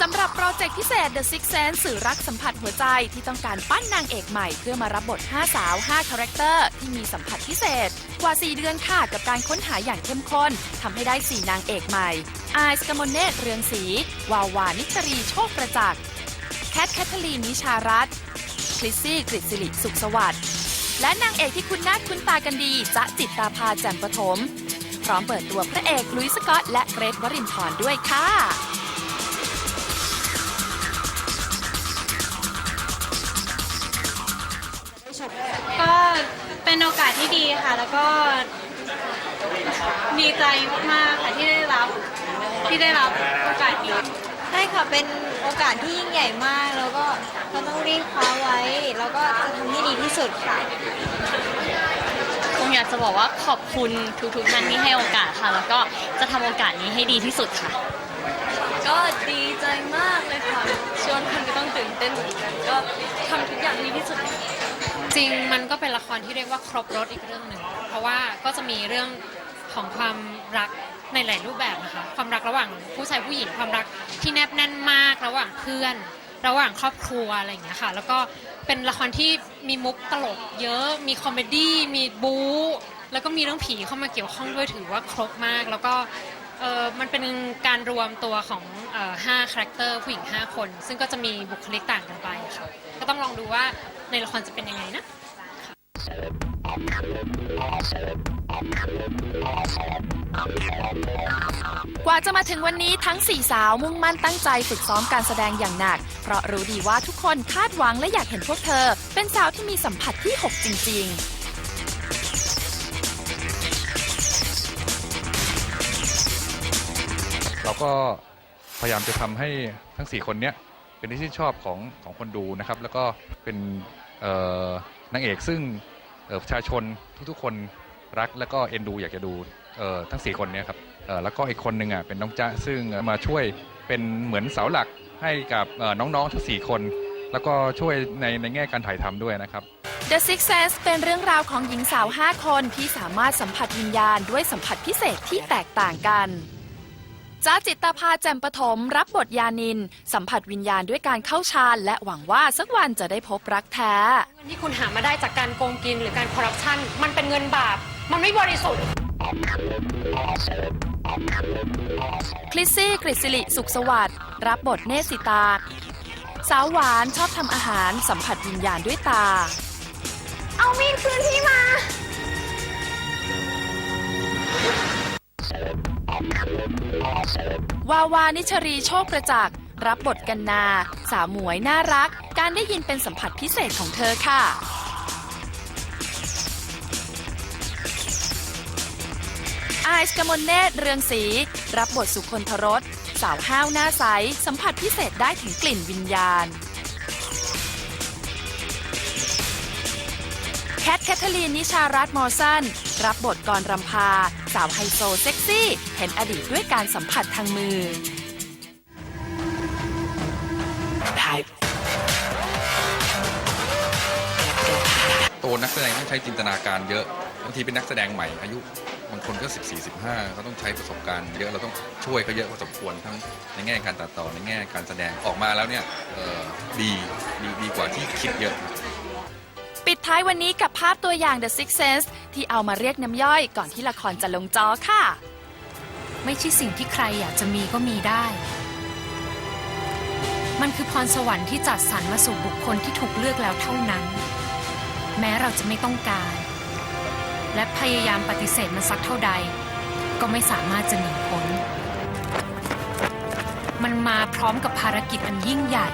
สำหรับโปรเจกต์พิเศษ The Six Sense สื่อรักสัมผัสหัวใจที่ต้องการปั้นนางเอกใหม่เพื่อมารับบท 5 สาว 5 คาแรคเตอร์ ที่มีสัมผัสพิเศษ กว่า 4 เดือนค่ะกับการค้นหาอย่างเข้มข้นทำให้ได้ 4 นางเอกใหม่อายสกมลเนตเรืองศรีวาวานิชรีโชคประจักษ์แคทแคทเธอรีนนิชารัตคลิซซี่กฤษสิริสุขสวัสดิ์ และนางเอกที่คุณหน้าคุ้นตากันดีจ๊ะจิตตาภาแจ่มปฐมพร้อมเปิดตัวพระเอกลุยส์สกอต และเกรทวรินทร์ด้วยค่ะก็เป็นโอกาสที่ดีค่ะ แล้วก็ดีใจมากๆค่ะที่ได้รับที่ได้รับโอกาสนี้ใช่ค่ะเป็นโอกาสที่ยิ่งใหญ่มากแล้วก็เราต้องรีบคว้าไว้แล้วก็จะทำให้ดีที่ สุดค่ะ คงอยากจะบอกว่าขอบคุณทุกๆท่านที่ให้โอกาสค่ะ แล้วก็จะทำโอกาสนี้ให้ดีที่สุดค่ะ ก็ดีใจมากเลยค่ะเชื่อว่าทุกคนก็ต้องตื่นเต้นเหมือนกัน ก็ทำทุกอย่างดีที่สุด จริงมันก็เป็นละครที่เรียกว่าครบรถอีกเรื่องหนึ่ง เพราะว่าก็จะมีเรื่องของความรักในหลายรูปแบบนะคะ ความรักระหว่างผู้ชายผู้หญิงความรักที่แนบแน่นมากระหว่างเพื่อน ระหว่างครอบครัวอะไรอย่างเงี้ยค่ะ แล้วก็เป็นละครที่ มีมุกตลกเยอะ มีคอมเมดี้ มีบู๊ แล้วก็มีเรื่องผีเข้ามาเกี่ยวข้องด้วยถือว่าครบมาก แล้วก็เออมันเป็นการรวมตัวของเอ่อห้าคาแรคเตอร์ผู้หญิง 5 คน ซึ่งก็จะมีบุคลิกต่างกันไปค่ะ ก็ต้องลองดูว่าในละครจะเป็นยังไงนะ กว่าจะมาถึงวันนี้ทั้ง4สาวมุ่งมั่นตั้งใจฝึกซ้อมการแสดงอย่างหนัก เพราะรู้ดีว่าทุกคนคาดหวังและอยากเห็นพวกเธอ เป็นสาวที่มีสัมผัสที่ 6 จริง ๆเราก็พยายามจะทำให้ทั้ง 4 คนเนี้ยเป็นที่ชื่นชอบของของคนดูนะครับ แล้วก็เป็นนางเอกซึ่งประชาชนทุกๆคน รักแล้วก็เอ็นดูอยากจะดูเอ่อทั้ง 4 คนเนี้ยครับเอ่อแล้วก็อีกคนหนึ่งอะเป็นน้องจ๊ะซึ่งมาช่วยเป็นเหมือนเสาหลักให้กับเอ่อน้องๆทั้ง 4 คน แล้วก็ช่วยในในแง่การถ่ายทำด้วยนะครับ The Six Sense เป็นเรื่องราวของหญิงสาว 5 คนที่สามารถสัมผัสวิญญาณด้วยสัมผัสพิเศษที่แตกต่างกันจ้าจิตตาภาแจ่มปฐมรับบทยานิน สัมผัสวิญญาณด้วยการเข้าฌานและหวังว่าสักวันจะได้พบรักแท้เงินที่คุณหามาได้จากการโกงกินหรือการคอร์รัปชันมันเป็นเงินบาป มันไม่บริสุทธิ์คลิซซี่กฤษสิริสุขสวัสดิ์รับบทเนตรสิตา สาวหวานชอบทำอาหารสัมผัสวิญญาณด้วยตา เอามีดคืนพี่มา วาวานิชรีโชคประจักษ์รับบทกันนา สาวหมวยน่ารัก การได้ยินเป็นสัมผัสพิเศษของเธอค่ะ ไอซ์กมลเนตรเรืองศรีรับบทสุคนทรสสาวห้าวหน้าใส สัมผัสพิเศษได้ถึงกลิ่นวิญญาณ แคทแคทเธอรีนนิชารัตน์มอร์สันรับบทกรรำพา สาวไฮโซเซ็กซี่ เห็นอดีตด้วยการสัมผัสทางมือตัวนักแสดงต้องใช้จินตนาการเยอะบางทีเป็นนักแสดงใหม่อายุ บางคนก็ 14 15เขาต้องใช้ประสบการณ์เยอะเราต้องช่วยเขาเยอะพอสมควรทั้งในแง่การตัดต่อในแง่การแสดงออกมาแล้วเนี่ยดีดีดีกว่าที่คิดเยอะปิดท้ายวันนี้กับภาพตัวอย่าง The Six Sense ที่เอามาเรียกน้ำย่อยก่อนที่ละครจะลงจอค่ะ ไม่ใช่สิ่งที่ใครอยากจะมีก็มีได้ มันคือพรสวรรค์ที่จัดสรรมาสู่บุคคลที่ถูกเลือกแล้วเท่านั้น แม้เราจะไม่ต้องการ และพยายามปฏิเสธมันสักเท่าใด ก็ไม่สามารถจะหนีพ้น มันมาพร้อมกับภารกิจอันยิ่งใหญ่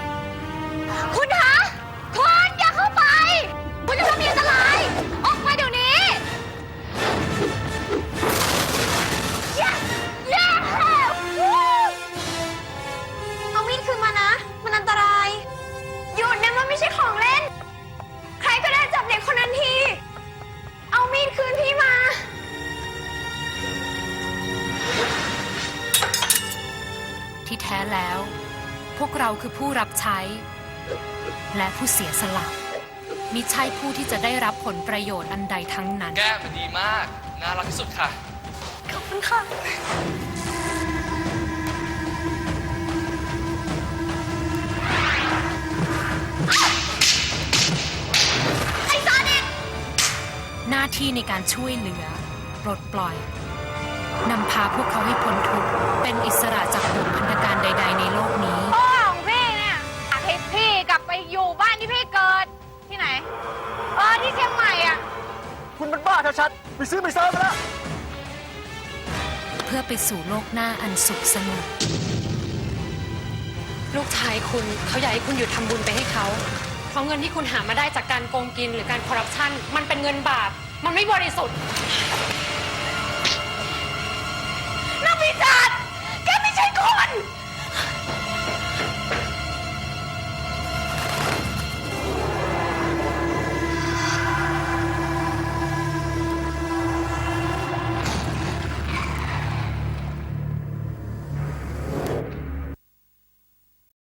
แท้แล้ว พวกเราคือผู้รับใช้ และผู้เสียสละมิใช่ผู้ที่จะได้รับผลประโยชน์อันใดทั้งนั้น แก้มมันดีมาก น่ารักที่สุดค่ะ ขอบคุณค่ะหน้าที่ในการช่วยเหลือปลดปล่อย นำพาพวกเขาให้พ้นทุกข์เป็นอิสระจากบ่วงพันธการใด ๆ ในโลกนี้ พ่อของพี่เนี่ยอยากให้พี่กลับไปอยู่บ้านที่พี่เกิดที่ไหน เออที่เชียงใหม่อะ คุณเป็นบ้าชัดๆไปซื้อไปเซิร์ฟมาแล้ว เพื่อไปสู่โลกหน้าอันสุขสงบลูกชายคุณเขาอยากให้คุณหยุดทำบุญไปให้เขาเพราะเงินที่คุณหามาได้จากการโกงกินหรือการคอร์รัปชันมันเป็นเงินบาป มันไม่บริสุทธิ์ จารณ์แกไม่ใช่คน